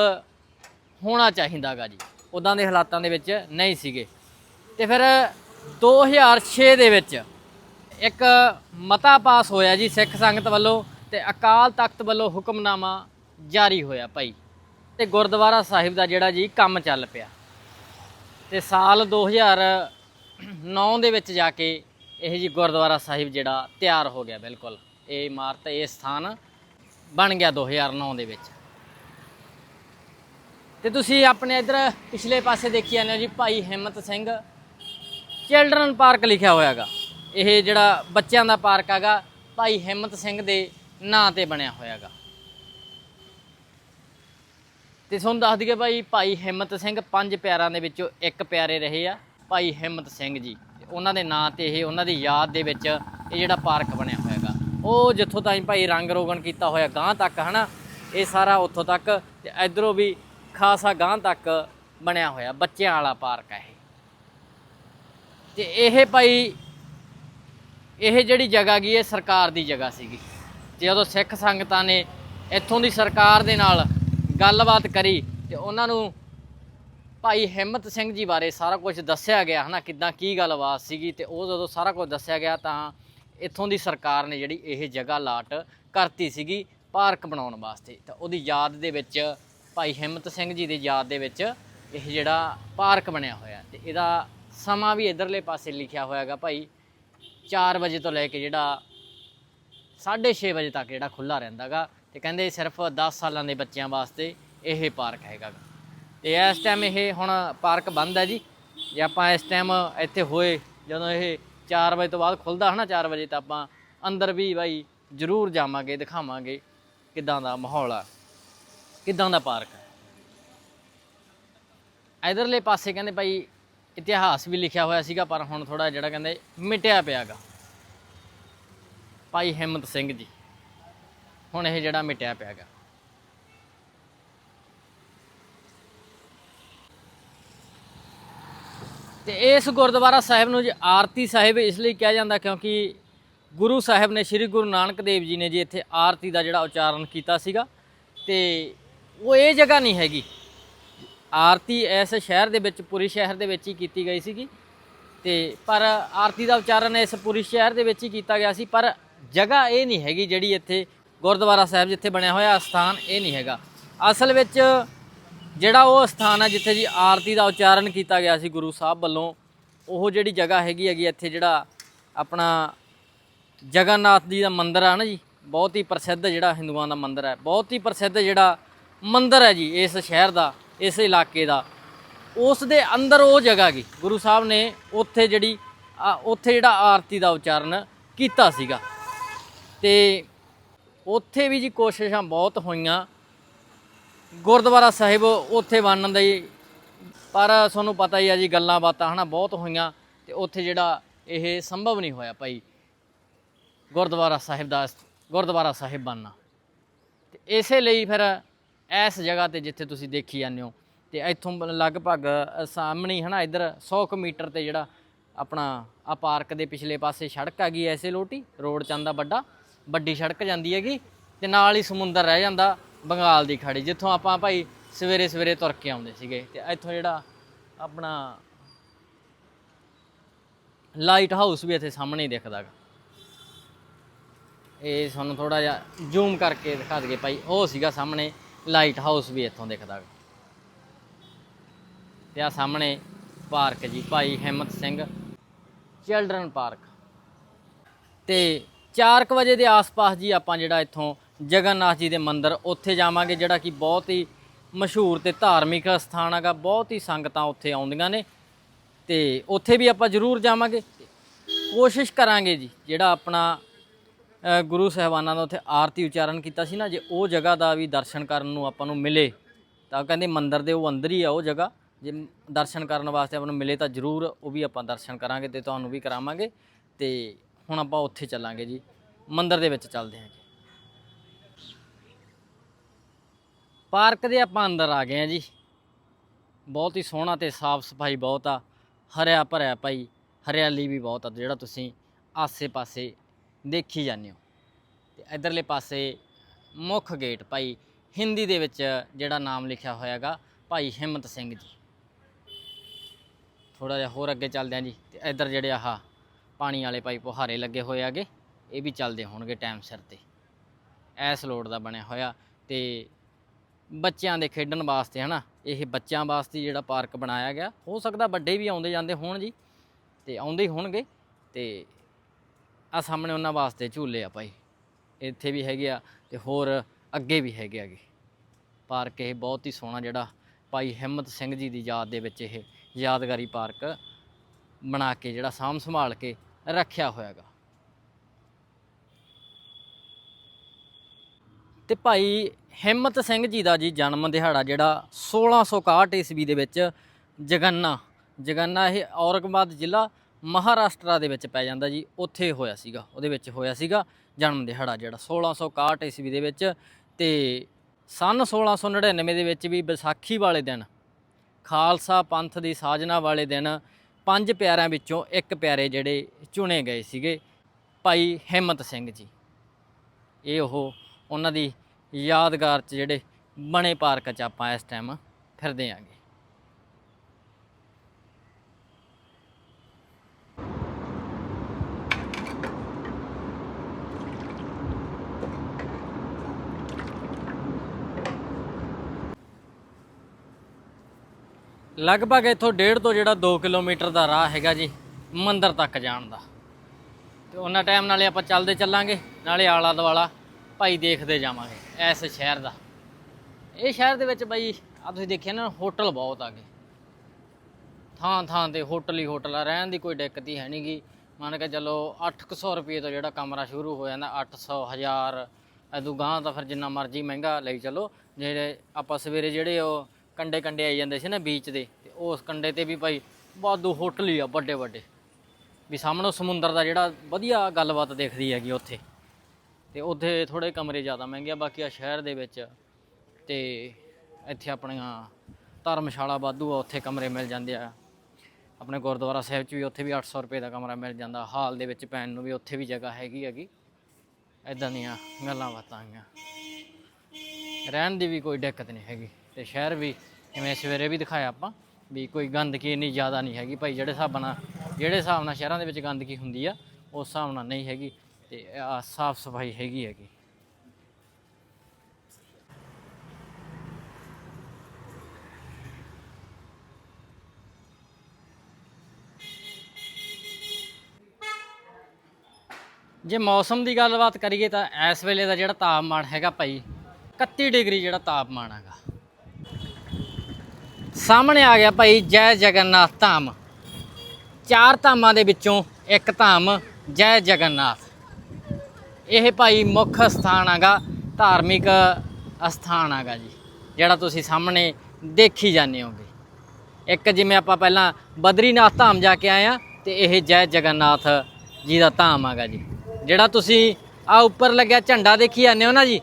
ਹੋਣਾ ਚਾਹੀਦਾਗਾ ਜੀ ਉਦਾਂ ਦੇ ਹਾਲਾਤਾਂ ਦੇ ਵਿੱਚ ਨਹੀਂ ਸੀਗੇ। ਤੇ ਫਿਰ 2006 ਦੇ ਵਿੱਚ ਇੱਕ ਮਤਾ ਪਾਸ ਹੋਇਆ ਜੀ ਸਿੱਖ ਸੰਗਤ ਵੱਲੋਂ ਤੇ ਅਕਾਲ ਤਖਤ ਵੱਲੋਂ ਹੁਕਮਨਾਮਾ ਜਾਰੀ ਹੋਇਆ ਭਾਈ ਤੇ ਗੁਰਦੁਆਰਾ ਸਾਹਿਬ ਦਾ ਜਿਹੜਾ ਜੀ ਕੰਮ ਚੱਲ ਪਿਆ। ਤੇ ਸਾਲ 2009 ਦੇ ਵਿੱਚ ਜਾ ਕੇ ਇਹ ਜੀ ਗੁਰਦੁਆਰਾ ਸਾਹਿਬ ਜਿਹੜਾ ਤਿਆਰ ਹੋ ਗਿਆ ਬਿਲਕੁਲ। ਇਹ ਇਮਾਰਤ, ਇਹ ਸਥਾਨ ਬਣ ਗਿਆ 2009 ਦੇ ਵਿੱਚ। ਤੇ ਤੁਸੀਂ ਆਪਣੇ ਇਧਰ ਪਿਛਲੇ ਪਾਸੇ ਦੇਖੀ ਜਾਂਦੇ ਹੋ ਜੀ ਭਾਈ ਹਿੰਮਤ ਸਿੰਘ, ਚਿਲਡਰਨ ਪਾਰਕ ਲਿਖਿਆ ਹੋਇਆਗਾ। ਇਹ ਜਿਹੜਾ ਬੱਚਿਆਂ ਦਾ ਪਾਰਕ ਹੈਗਾ, ਭਾਈ ਹਿੰਮਤ ਸਿੰਘ ਦੇ ਨਾਂ ਤੇ ਬਣਿਆ ਹੋਇਆ ਹੋਇਆਗਾ ਤੇ ਤੁਹਾਨੂੰ ਦੱਸ ਦਈਏ ਭਾਈ ਭਾਈ ਹਿੰਮਤ ਸਿੰਘ ਪੰਜ ਪਿਆਰਾਂ ਦੇ ਵਿੱਚੋਂ ਇੱਕ ਪਿਆਰੇ ਰਹੇ ਆ, ਭਾਈ ਹਿੰਮਤ ਸਿੰਘ ਜੀ। ਉਹਨਾਂ ਦੇ ਨਾਂ ਤੇ ਇਹ, ਉਹਨਾਂ ਦੀ ਯਾਦ ਦੇ ਵਿੱਚ ਇਹ ਜਿਹੜਾ ਪਾਰਕ ਬਣਿਆ ਹੋਇਆ ਹੋਇਆਗਾ ਉਹ ਜਿੱਥੋਂ ਤਾਈਂ ਭਾਈ ਰੰਗ ਰੋਗਨ ਕੀਤਾ ਹੋਇਆ ਗਾਂ ਤੱਕ, ਹਨਾ? ਇਹ ਸਾਰਾ ਉੱਥੋਂ ਤੱਕ ਤੇ ਇਧਰੋਂ ਵੀ ਖਾਸਾ ਗਾਂ ਤੱਕ ਬਣਿਆ ਹੋਇਆ, ਬੱਚਿਆਂ ਵਾਲਾ ਪਾਰਕ ਹੈ ਇਹ। ਤੇ ਇਹ ਭਾਈ ਇਹ ਜਿਹੜੀ ਜਗ੍ਹਾ ਗਈ, ਇਹ ਸਰਕਾਰ ਦੀ ਜਗ੍ਹਾ ਸੀਗੀ। ਜਦੋਂ ਸਿੱਖ ਸੰਗਤਾਂ ਨੇ ਇੱਥੋਂ ਦੀ ਸਰਕਾਰ ਦੇ ਨਾਲ ਗੱਲਬਾਤ ਕਰੀ ਤੇ ਉਹਨਾਂ ਨੂੰ ਭਾਈ ਹਿੰਮਤ ਸਿੰਘ ਜੀ ਬਾਰੇ ਸਾਰਾ ਕੁਝ ਦੱਸਿਆ ਗਿਆ, ਹਨਾ, ਕਿਦਾਂ ਕੀ ਗੱਲਬਾਤ ਸੀਗੀ ਤੇ ਉਹ ਜਦੋਂ ਸਾਰਾ ਕੁਝ ਦੱਸਿਆ ਗਿਆ ਤਾਂ ਇੱਥੋਂ ਦੀ ਸਰਕਾਰ ਨੇ ਜਿਹੜੀ ਇਹ ਜਗ੍ਹਾ ਲਾਟ ਕਰਤੀ ਸੀਗੀ ਪਾਰਕ ਬਣਾਉਣ ਵਾਸਤੇ। ਤਾਂ ਉਹਦੀ ਯਾਦ ਦੇ ਵਿੱਚ, ਭਾਈ ਹਿੰਮਤ ਸਿੰਘ ਜੀ ਦੀ ਯਾਦ ਦੇ ਵਿੱਚ ਇਹ ਜਿਹੜਾ ਪਾਰਕ ਬਣਿਆ ਹੋਇਆ ਤੇ ਇਹਦਾ ਸਮਾਂ ਵੀ ਇਧਰਲੇ ਪਾਸੇ ਲਿਖਿਆ ਹੋਇਆਗਾ ਭਾਈ। 4 ਵਜੇ ਤੋਂ ਲੈ ਕੇ ਜਿਹੜਾ 6:30 ਵਜੇ ਤੱਕ ਜਿਹੜਾ ਖੁੱਲਾ ਰਹਿੰਦਾਗਾ ਤੇ ਕਹਿੰਦੇ ਸਿਰਫ 10 ਸਾਲਾਂ ਦੇ ਬੱਚਿਆਂ ਵਾਸਤੇ ਇਹ ਪਾਰਕ ਹੈਗਾ ਗਾ। ਤੇ ਇਸ ਟਾਈਮ ਇਹ ਹੁਣ ਪਾਰਕ ਬੰਦ ਹੈ ਜੀ ਜੇ ਆਪਾਂ ਇਸ ਟਾਈਮ ਇੱਥੇ ਹੋਏ, ਜਦੋਂ ਇਹ 4 ਵਜੇ ਤੋਂ ਬਾਅਦ ਖੁੱਲਦਾ ਹਨਾ 4 ਵਜੇ ਤਾਂ ਆਪਾਂ ਅੰਦਰ ਵੀ ਬਾਈ ਜ਼ਰੂਰ ਜਾਵਾਂਗੇ, ਦਿਖਾਵਾਂਗੇ ਕਿਦਾਂ ਦਾ ਮਾਹੌਲ ਆ, ਕਿਦਾਂ ਦਾ ਪਾਰਕ ਹੈ ਇਧਰਲੇ ਪਾਸੇ ਕਹਿੰਦੇ ਭਾਈ ਇਤਿਹਾਸ ਵੀ ਲਿਖਿਆ ਹੋਇਆ ਸੀਗਾ, ਪਰ ਹੁਣ ਥੋੜਾ ਜਿਹੜਾ ਕਹਿੰਦੇ ਮਿਟਿਆ ਪਿਆਗਾ। ਭਾਈ ਹਿੰਮਤ ਸਿੰਘ ਜੀ, ਹੁਣ ਇਹ ਜਿਹੜਾ ਮਿਟਿਆ ਪਿਆਗਾ। ਤੇ ਇਸ ਗੁਰਦੁਆਰਾ ਸਾਹਿਬ ਨੂੰ ਜੀ ਆਰਤੀ ਸਾਹਿਬ ਇਸ ਲਈ ਕਿਹਾ ਜਾਂਦਾ ਕਿਉਂਕਿ ਗੁਰੂ ਸਾਹਿਬ ਨੇ ਸ੍ਰੀ ਗੁਰੂ ਨਾਨਕ ਦੇਵ ਜੀ ਨੇ ਜੀ ਇੱਥੇ ਆਰਤੀ ਦਾ ਜਿਹੜਾ ਉਚਾਰਨ ਕੀਤਾ ਸੀਗਾ। ਤੇ ਉਹ ਇਹ ਜਗ੍ਹਾ ਨਹੀਂ ਹੈਗੀ। ਆਰਤੀ ਇਸ ਸ਼ਹਿਰ ਦੇ ਵਿੱਚ, ਪੂਰੀ ਸ਼ਹਿਰ ਦੇ ਵਿੱਚ ਹੀ ਕੀਤੀ ਗਈ ਸੀਗੀ। ਤੇ ਪਰ ਆਰਤੀ ਦਾ ਉਚਾਰਨ ਇਸ ਪੂਰੀ ਸ਼ਹਿਰ ਦੇ ਵਿੱਚ ਹੀ ਕੀਤਾ ਗਿਆ ਸੀ, ਪਰ ਜਗ੍ਹਾ ਇਹ ਨਹੀਂ ਹੈਗੀ ਜਿਹੜੀ ਇੱਥੇ ਗੁਰਦੁਆਰਾ ਸਾਹਿਬ ਜਿੱਥੇ ਬਣਿਆ ਹੋਇਆ ਸਥਾਨ ਇਹ ਨਹੀਂ ਹੈਗਾ। ਅਸਲ ਵਿੱਚ ਜਿਹੜਾ ਉਹ ਸਥਾਨ ਹੈ ਜਿੱਥੇ ਜੀ ਆਰਤੀ ਦਾ ਉਚਾਰਨ ਕੀਤਾ ਗਿਆ ਸੀ ਗੁਰੂ ਸਾਹਿਬ ਵੱਲੋਂ, ਉਹ ਜਿਹੜੀ ਜਗ੍ਹਾ ਹੈਗੀ ਹੈਗੀ ਇੱਥੇ ਜਿਹੜਾ ਆਪਣਾ ਜਗਨਨਾਥ ਜੀ ਦਾ ਮੰਦਿਰ ਆ ਨਾ ਜੀ, ਬਹੁਤ ਹੀ ਪ੍ਰਸਿੱਧ ਜਿਹੜਾ ਹਿੰਦੂਆਂ ਦਾ ਮੰਦਿਰ ਹੈ, ਬਹੁਤ ਹੀ ਪ੍ਰਸਿੱਧ ਜਿਹੜਾ ਮੰਦਿਰ ਹੈ ਜੀ ਇਸ ਸ਼ਹਿਰ ਦਾ। ਇਸ ਇਲਾਕੇ ਦਾ। ਉਸ ਦੇ ਅੰਦਰ ਉਹ ਜਗ੍ਹਾ ਗਈ। ਗੁਰੂ ਸਾਹਿਬ ਨੇ ਉੱਥੇ ਜਿਹੜੀ ਆ, ਉੱਥੇ ਜਿਹੜਾ ਆਰਤੀ ਦਾ ਉਚਾਰਨ ਕੀਤਾ ਸੀਗਾ। ਤੇ ਉੱਥੇ ਵੀ ਜੀ ਕੋਸ਼ਿਸ਼ਾਂ ਬਹੁਤ ਹੋਈਆਂ। ਗੁਰਦੁਆਰਾ ਸਾਹਿਬ ਉੱਥੇ ਬਣਨ ਦੀ ਪਰ ਤੁਹਾਨੂੰ ਪਤਾ ਹੀ ਆ ਜੀ ਗੱਲਾਂ ਬਾਤਾਂ ਹਨਾ ਬਹੁਤ ਹੋਈਆਂ ਤੇ ਉੱਥੇ ਜਿਹੜਾ ਇਹ ਸੰਭਵ ਨਹੀਂ ਹੋਇਆ ਭਾਈ। ਗੁਰਦੁਆਰਾ ਸਾਹਿਬ ਦਾ ਗੁਰਦੁਆਰਾ ਸਾਹਿਬ ਬਣਨਾ। ਤੇ ਇਸੇ ਲਈ ਫਿਰ ਇਸ ਜਗ੍ਹਾ ਤੇ ਜਿੱਥੇ ਤੁਸੀਂ ਦੇਖੀ ਜਾਂਦੇ ਹੋ। ਤੇ ਇੱਥੋਂ ਲਗਭਗ ਸਾਹਮਣੇ ਹੀ ਹਨਾ, ਇੱਧਰ 100 ਕੁ ਮੀਟਰ ਤੇ ਜਿਹੜਾ ਆਪਣਾ, ਆ ਪਾਰਕ ਦੇ ਪਿਛਲੇ ਪਾਸੇ ਸੜਕ ਹੈਗੀ ਐਸੇ ਲੋਟੀ, ਰੋਡ ਜਾਂਦਾ ਵੱਡਾ, ਵੱਡੀ ਸੜਕ ਜਾਂਦੀ ਹੈਗੀ, ਤੇ ਨਾਲ ਹੀ ਸਮੁੰਦਰ ਰਹਿ ਜਾਂਦਾ ਬੰਗਾਲ ਦੀ ਖਾੜੀ, ਜਿੱਥੋਂ ਆਪਾਂ ਭਾਈ ਸਵੇਰੇ ਸਵੇਰੇ ਤੁਰ ਕੇ ਆਉਂਦੇ ਸੀਗੇ। ਤੇ ਇੱਥੋਂ ਜਿਹੜਾ ਆਪਣਾ ਲਾਈਟ ਹਾਊਸ ਵੀ ਇੱਥੇ ਸਾਹਮਣੇ ਹੀ ਦਿਖਦਾ ਗਾ। ਇਹ ਤੁਹਾਨੂੰ ਥੋੜਾ ਜਿਹਾ ਜ਼ੂਮ ਕਰਕੇ ਦਿਖਾ ਦਈਏ ਭਾਈ, ਉਹ ਸੀਗਾ ਸਾਹਮਣੇ। ਲਾਈਟ ਹਾਊਸ ਵੀ ਇੱਥੋਂ ਦਿਖਦਾ ਗਾ ਤੇ ਆ ਸਾਹਮਣੇ ਪਾਰਕ ਜੀ, ਭਾਈ ਹਿੰਮਤ ਸਿੰਘ ਚਿਲਡਰਨ ਪਾਰਕ। ਤੇ 4 ਵਜੇ ਦੇ ਆਸ-ਪਾਸ ਜੀ ਆਪਾਂ ਜਿਹੜਾ ਇੱਥੋਂ ਜਗਨਨਾਥ ਜੀ ਦੇ ਮੰਦਿਰ, ਉੱਥੇ ਜਾਵਾਂਗੇ ਜਿਹੜਾ ਕਿ ਬਹੁਤ ਹੀ ਮਸ਼ਹੂਰ ਤੇ ਧਾਰਮਿਕ ਸਥਾਨ ਹੈਗਾ, ਬਹੁਤ ਹੀ ਸੰਗਤਾਂ ਉੱਥੇ ਆਉਂਦੀਆਂ ਨੇ। ਤੇ ਉੱਥੇ ਵੀ ਆਪਾਂ ਜ਼ਰੂਰ ਜਾਵਾਂਗੇ। ਕੋਸ਼ਿਸ਼ ਕਰਾਂਗੇ ਜੀ, ਜਿਹੜਾ ਆਪਣਾ ਗੁਰੂ ਸਾਹਿਬਾਨਾਂ ਦਾ ਉੱਥੇ ਆਰਤੀ ਉਚਾਰਨ ਕੀਤਾ ਸੀ ਨਾ, ਜੇ ਉਹ ਜਗ੍ਹਾ ਦਾ ਵੀ ਦਰਸ਼ਨ ਕਰਨ ਨੂੰ ਆਪਾਂ ਨੂੰ ਮਿਲੇ, ਤਾਂ ਕਹਿੰਦੇ ਮੰਦਿਰ ਦੇ ਉਹ ਅੰਦਰ ਹੀ ਆ ਉਹ ਜਗ੍ਹਾ। ਜੇ ਦਰਸ਼ਨ ਕਰਨ ਵਾਸਤੇ ਆਪਾਂ ਨੂੰ ਮਿਲੇ ਤਾਂ ਜ਼ਰੂਰ ਉਹ ਵੀ ਆਪਾਂ ਦਰਸ਼ਨ ਕਰਾਂਗੇ ਤੇ ਤੁਹਾਨੂੰ ਵੀ ਕਰਾਵਾਂਗੇ ਤੇ ਹੁਣ ਆਪਾਂ ਉੱਥੇ ਚੱਲਾਂਗੇ ਜੀ। ਮੰਦਿਰ ਦੇ ਵਿੱਚ ਚੱਲਦੇ ਹਾਂ ਜੀ। ਪਾਰਕ ਦੇ ਆਪਾਂ ਅੰਦਰ ਆ ਗਏ ਆ ਜੀ। ਬਹੁਤ ਹੀ ਸੋਹਣਾ ਤੇ ਸਾਫ਼ ਸਫ਼ਾਈ ਬਹੁਤ ਆ। ਹਰਿਆ ਭਰਿਆ ਭਾਈ, ਹਰਿਆਲੀ ਵੀ ਬਹੁਤ ਆ, ਜਿਹੜਾ ਤੁਸੀਂ ਆਸੇ-ਪਾਸੇ ਦੇਖੀ ਜਾਂਦੇ ਹੋ। ਤੇ ਇਧਰਲੇ ਪਾਸੇ ਮੁੱਖ ਗੇਟ ਭਾਈ ਹਿੰਦੀ ਦੇ ਵਿੱਚ ਜਿਹੜਾ ਨਾਮ ਲਿਖਿਆ ਹੋਇਆਗਾ ਭਾਈ ਹਿੰਮਤ ਸਿੰਘ ਜੀ। ਥੋੜਾ ਜਿਹਾ ਹੋਰ ਅੱਗੇ ਚੱਲਦੇ ਹਾਂ ਜੀ। ਤੇ ਇਧਰ ਜਿਹੜੇ ਆਹ ਪਾਣੀ ਵਾਲੇ ਭਾਈ ਪੁਹਾਰੇ ਲੱਗੇ ਹੋਏ ਆਗੇ, ਇਹ ਵੀ ਚੱਲਦੇ ਹੋਣਗੇ ਟਾਈਮ ਸਿਰ ਤੇ। ਐਸ ਲੋਡ ਦਾ ਬਣਿਆ ਹੋਇਆ ਤੇ ਬੱਚਿਆਂ ਦੇ ਖੇਡਣ ਵਾਸਤੇ ਹਨਾ, ਇਹ ਬੱਚਿਆਂ ਵਾਸਤੇ ਜਿਹੜਾ ਪਾਰਕ ਬਣਾਇਆ ਗਿਆ, ਹੋ ਸਕਦਾ ਵੱਡੇ ਵੀ ਆਉਂਦੇ ਜਾਂਦੇ ਹੋਣ ਜੀ, ਤੇ ਆਉਂਦੇ ਹੀ ਹੋਣਗੇ। ਤੇ ਆ ਸਾਹਮਣੇ ਉਹਨਾਂ ਵਾਸਤੇ ਝੂਲੇ ਆ ਭਾਈ। ਇੱਥੇ ਵੀ ਹੈਗੇ ਆ ਤੇ ਹੋਰ ਅੱਗੇ ਵੀ ਹੈਗੇ ਆਗੇ ਪਾਰਕ ਇਹ ਬਹੁਤ ਹੀ ਸੋਹਣਾ ਜਿਹੜਾ ਭਾਈ ਹਿੰਮਤ ਸਿੰਘ ਜੀ ਦੀ ਯਾਦ ਦੇ ਵਿੱਚ ਇਹ ਯਾਦਗਾਰੀ ਪਾਰਕ ਬਣਾ ਕੇ ਜਿਹੜਾ ਸਾਂਭ ਸੰਭਾਲ ਕੇ ਰੱਖਿਆ ਹੋਇਆਗਾ ਤੇ ਭਾਈ ਹਿੰਮਤ ਸਿੰਘ ਜੀ ਦਾ ਜੀ ਜਨਮ ਦਿਹਾੜਾ ਜਿਹੜਾ 1661 ਈਸਵੀ ਦੇ ਵਿੱਚ ਜਗੰਨਾ ਜਗੰਨਾ ਇਹ ਔਰੰਗਬਾਦ ਜ਼ਿਲ੍ਹਾ ਮਹਾਰਾਸ਼ਟਰਾ ਦੇ ਵਿੱਚ ਪੈ ਜਾਂਦਾ ਜੀ, ਉੱਥੇ ਹੋਇਆ ਸੀਗਾ, ਉਹਦੇ ਵਿੱਚ ਹੋਇਆ ਸੀਗਾ ਜਨਮ ਦਿਹਾੜਾ ਜਿਹੜਾ 1661 ਈਸਵੀ ਦੇ ਵਿੱਚ ਤੇ ਸਨ 1699 ਦੇ ਵਿੱਚ ਵੀ ਵਿਸਾਖੀ ਵਾਲੇ ਦਿਨ, ਖਾਲਸਾ ਪੰਥ ਦੀ ਸਾਜਨਾ ਵਾਲੇ ਦਿਨ ਪੰਜ ਪਿਆਰਿਆਂ ਵਿੱਚੋਂ ਇੱਕ ਪਿਆਰੇ ਜਿਹੜੇ ਚੁਣੇ ਗਏ ਸੀਗੇ ਭਾਈ ਹਿੰਮਤ ਸਿੰਘ ਜੀ। ਇਹ ਉਹ ਉਹਨਾਂ ਦੀ ਯਾਦਗਾਰ ਚ ਜਿਹੜੇ ਬਣੇ ਪਾਰਕ ਚ ਆਪਾਂ ਇਸ ਟਾਈਮ ਫਿਰਦੇ ਆਂਗੇ। ਲਗਭਗ ਇੱਥੋਂ ਡੇਢ ਤੋਂ ਜਿਹੜਾ 2 ਕਿਲੋਮੀਟਰ ਦਾ ਰਾਹ ਹੈਗਾ ਜੀ, ਮੰਦਰ ਤੱਕ ਜਾਣ ਦਾ। ਤੇ ਉਹਨਾਂ ਟਾਈਮ ਨਾਲੇ ਆਪਾਂ ਚੱਲਦੇ ਚੱਲਾਂਗੇ, ਨਾਲੇ ਆਲਾ ਦੁਆਲਾ ਭਾਈ ਦੇਖਦੇ ਜਾਵਾਂਗੇ, ਇਸ ਸ਼ਹਿਰ ਦਾ। ਇਹ ਸ਼ਹਿਰ ਦੇ ਵਿੱਚ ਬਾਈ ਆ ਤੁਸੀਂ ਦੇਖਿਆ ਨਾ, ਹੋਟਲ ਬਹੁਤ ਆ ਗਏ ਥਾਂ ਥਾਂ ਤੇ ਹੋਟਲ ਹੀ ਹੋਟਲ ਆ, ਰਹਿਣ ਦੀ ਕੋਈ ਦਿੱਕਤ ਹੀ ਹੈ ਨਹੀਂਗੀ ਮੰਨ ਕੇ ਚੱਲੋ 800 ਰੁਪਏ ਤੋਂ ਜਿਹੜਾ ਕਮਰਾ ਸ਼ੁਰੂ ਹੋ ਜਾਂਦਾ 800 1000 ਐਦੂ ਗਾਂ ਤਾਂ ਫਿਰ ਜਿੰਨਾ ਮਰਜ਼ੀ ਮਹਿੰਗਾ ਲਈ ਚਲੋ। ਜਿਹੜੇ ਆਪਾਂ ਸਵੇਰੇ ਜਿਹੜੇ ਉਹ ਕੰਡੇ ਕੰਡੇ ਆਈ ਜਾਂਦੇ ਸੀ ਨਾ ਬੀਚ ਦੇ, ਤੇ ਉਸ ਕੰਡੇ ਤੇ ਵੀ ਭਾਈ ਵਾਧੂ ਹੋਟਲ ਹੀ ਆ ਵੱਡੇ ਵੱਡੇ। ਵੀ ਸਾਹਮਣੇ ਸਮੁੰਦਰ ਦਾ ਜਿਹੜਾ ਵਧੀਆ ਗੱਲਬਾਤ ਦਿਖਦੀ ਹੈਗੀ ਉੱਥੇ। ਤੇ ਉੱਥੇ ਥੋੜੇ ਕਮਰੇ ਜ਼ਿਆਦਾ ਮਹਿੰਗੇ ਆ, ਬਾਕੀ ਆ ਸ਼ਹਿਰ ਦੇ ਵਿੱਚ। ਤੇ ਇੱਥੇ ਆਪਣੀਆਂ ਧਰਮਸ਼ਾਲਾ ਵਾਧੂ ਆ, ਉੱਥੇ ਕਮਰੇ ਮਿਲ ਜਾਂਦੇ ਆ। ਆਪਣੇ ਗੁਰਦੁਆਰਾ ਸਾਹਿਬ 'ਚ ਵੀ ਉੱਥੇ ਵੀ 800 ਰੁਪਏ ਦਾ ਕਮਰਾ ਮਿਲ ਜਾਂਦਾ। ਹਾਲ ਦੇ ਵਿੱਚ ਪੈਣ ਨੂੰ ਵੀ ਉੱਥੇ ਵੀ ਜਗ੍ਹਾ ਹੈਗੀ ਹੈਗੀ। ਇਦਾਂ ਦੀਆਂ ਗੱਲਾਂ ਬਾਤਾਂ ਆਈਆਂ ਰਹਿਣ ਦੀ ਵੀ ਕੋਈ ਦਿੱਕਤ ਨਹੀਂ ਹੈਗੀ। ਤੇ ਸ਼ਹਿਰ ਵੀ ਜਿਵੇਂ ਸਵੇਰੇ ਵੀ ਦਿਖਾਇਆ ਆਪਾਂ ਵੀ ਕੋਈ ਗੰਦਗੀ ਇੰਨੀ ਜ਼ਿਆਦਾ ਨਹੀਂ ਹੈਗੀ। ਭਾਈ ਜਿਹੜੇ ਹਿਸਾਬ ਨਾਲ, ਜਿਹੜੇ ਹਿਸਾਬ ਨਾਲ ਸ਼ਹਿਰਾਂ ਦੇ ਵਿੱਚ ਗੰਦਗੀ ਹੁੰਦੀ ਆ, ਉਸ ਹਿਸਾਬ ਨਾਲ ਨਹੀਂ ਹੈਗੀ ਤੇ ਸਾਫ਼ ਸਫ਼ਾਈ ਹੈਗੀ ਹੈਗੀ। ਜੇ ਮੌਸਮ ਦੀ ਗੱਲਬਾਤ ਕਰੀਏ ਤਾਂ ਇਸ ਵੇਲੇ ਦਾ ਜਿਹੜਾ ਤਾਪਮਾਨ ਹੈਗਾ ਭਾਈ 31 ਡਿਗਰੀ ਜਿਹੜਾ ਤਾਪਮਾਨ ਹੈਗਾ। ਸਾਹਮਣੇ ਆ ਗਿਆ ਭਾਈ ਜੈ ਜਗਨਨਾਥ ਧਾਮ। ਚਾਰ ਧਾਮਾਂ ਦੇ ਵਿੱਚੋਂ ਇੱਕ ਧਾਮ ਜੈ ਜਗਨਨਾਥ। ਇਹ ਭਾਈ ਮੁੱਖ ਸਥਾਨ ਹੈਗਾ, ਧਾਰਮਿਕ ਅਸਥਾਨ ਹੈਗਾ ਜੀ, ਜਿਹੜਾ ਤੁਸੀਂ ਸਾਹਮਣੇ ਦੇਖੀ ਜਾਂਦੇ ਹੋਗੇ ਇੱਕ ਜਿਵੇਂ ਆਪਾਂ ਪਹਿਲਾਂ ਬਦਰੀਨਾਥ ਧਾਮ ਜਾ ਕੇ ਆਏ ਆ, ਤੇ ਇਹ ਜੈ ਜਗਨਨਾਥ ਜੀ ਦਾ ਧਾਮ ਹੈਗਾ ਜੀ। ਜਿਹੜਾ ਤੁਸੀਂ ਆ ਉੱਪਰ ਲੱਗਿਆ ਝੰਡਾ ਦੇਖੀ ਜਾਂਦੇ ਹੋ ਨਾ ਜੀ,